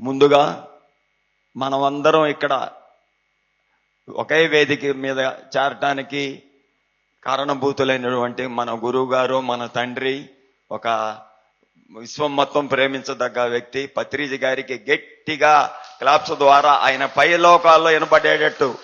ముందుగా మనమందరం ఇక్కడ ఒకే వేదిక మీద చేరటానికి కారణభూతులైనటువంటి మన గురువు గారు మన తండ్రి ఒక విశ్వం మొత్తం ప్రేమించదగ్గ వ్యక్తి పత్రిజి గారికి గట్టిగా క్లాప్స్ ద్వారా ఆయన పై లోకాల్లో వినపడేటట్టు.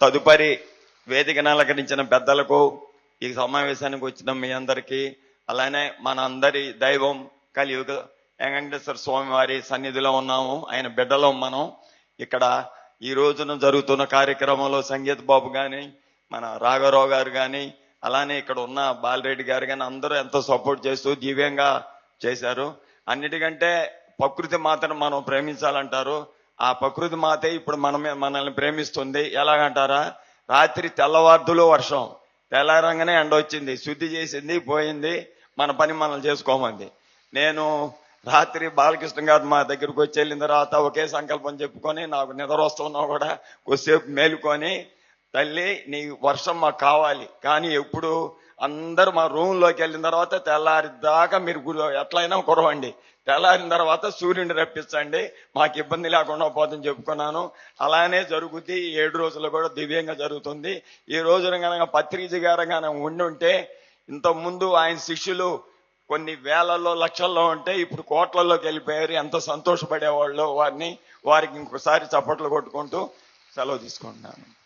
తదుపరి వేదికను అలంకరించిన పెద్దలకు ఈ సమావేశానికి వచ్చిన మీ అందరికీ. అలానే మన అందరి దైవం కలియుగ వెంకటేశ్వర స్వామి వారి సన్నిధిలో ఉన్నాము. ఆయన బిడ్డలో మనం. ఇక్కడ ఈ రోజున జరుగుతున్న కార్యక్రమంలో సంగీత్ బాబు కానీ మన రాఘరావు గారు కానీ అలానే ఇక్కడ ఉన్న బాలరెడ్డి గారు కానీ అందరూ ఎంతో సపోర్ట్ చేస్తూ దివ్యంగా చేశారు. అన్నిటికంటే ప్రకృతి మాతను మనం ప్రేమించాలంటారు. ఆ ప్రకృతి మాతే ఇప్పుడు మనమే మనల్ని ప్రేమిస్తుంది. ఎలాగంటారా? రాత్రి తెల్లవార్దులు వర్షం. తెల్లారంగానే ఎండ వచ్చింది శుద్ధి చేసింది పోయింది మన పని మనం చేసుకోమంది. నేను రాత్రి బాలకృష్ణ గారు మా దగ్గరకు వచ్చి వెళ్ళిన తర్వాత ఒకే సంకల్పం చెప్పుకొని నాకు నిద్ర వస్తున్నా కూడా కొద్దిసేపు మేలుకొని తల్లి నీ వర్షం మాకు కావాలి. కానీ ఎప్పుడు అందరూ మా రూమ్లోకి వెళ్ళిన తర్వాత తెల్లారి దాకా మీరు గురు ఎట్లయినా కురవండి. తెల్లారిన తర్వాత సూర్యుని రప్పించండి. మాకు ఇబ్బంది లేకుండా పోతుందని చెప్పుకున్నాను. అలానే జరుగుద్ది. ఏడు రోజులు కూడా దివ్యంగా జరుగుతుంది. ఈ రోజున కనుక పత్రిజీ గారు కనుక ఉండి ఉంటే ఇంతకుముందు ఆయన శిష్యులు కొన్ని వేలలో లక్షల్లో ఉంటే ఇప్పుడు కోట్లలోకి వెళ్ళిపోయారు. ఎంత సంతోషపడేవాళ్ళు వారిని. వారికి ఇంకోసారి చప్పట్లు కొట్టుకుంటూ సెలవు తీసుకుంటున్నాను.